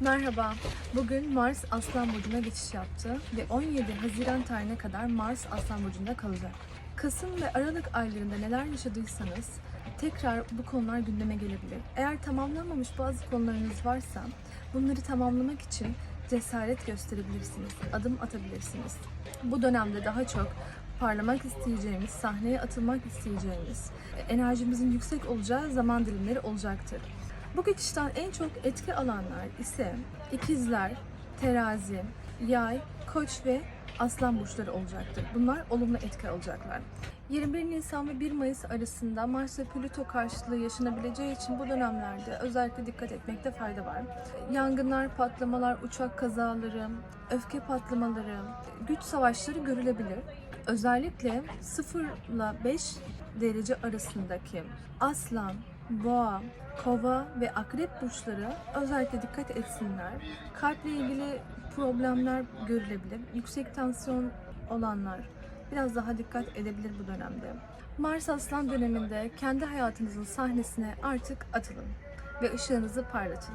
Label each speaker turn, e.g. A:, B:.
A: Merhaba. Bugün Mars Aslan Burcu'na geçiş yaptı ve 17 Haziran tarihine kadar Mars Aslan Burcu'nda kalacak. Kasım ve Aralık aylarında neler yaşadıysanız tekrar bu konular gündeme gelebilir. Eğer tamamlanmamış bazı konularınız varsa bunları tamamlamak için cesaret gösterebilirsiniz, adım atabilirsiniz. Bu dönemde daha çok parlamak isteyeceğimiz, sahneye atılmak isteyeceğimiz, enerjimizin yüksek olacağı zaman dilimleri olacaktır. Bu geçişten en çok etki alanlar ise ikizler, terazi, yay, koç ve aslan burçları olacaktır. Bunlar olumlu etki alacaklar. 21 Nisan ve 1 Mayıs arasında Mars ve Plüto karşıtlığı yaşanabileceği için bu dönemlerde özellikle dikkat etmekte fayda var. Yangınlar, patlamalar, uçak kazaları, öfke patlamaları, güç savaşları görülebilir. Özellikle 0 ile 5 derece arasındaki aslan, boğa, kova ve akrep burçları özellikle dikkat etsinler. Kalple ilgili problemler görülebilir. Yüksek tansiyon olanlar biraz daha dikkat edebilir bu dönemde. Mars Aslan döneminde kendi hayatınızın sahnesine artık atılın ve ışığınızı parlatın.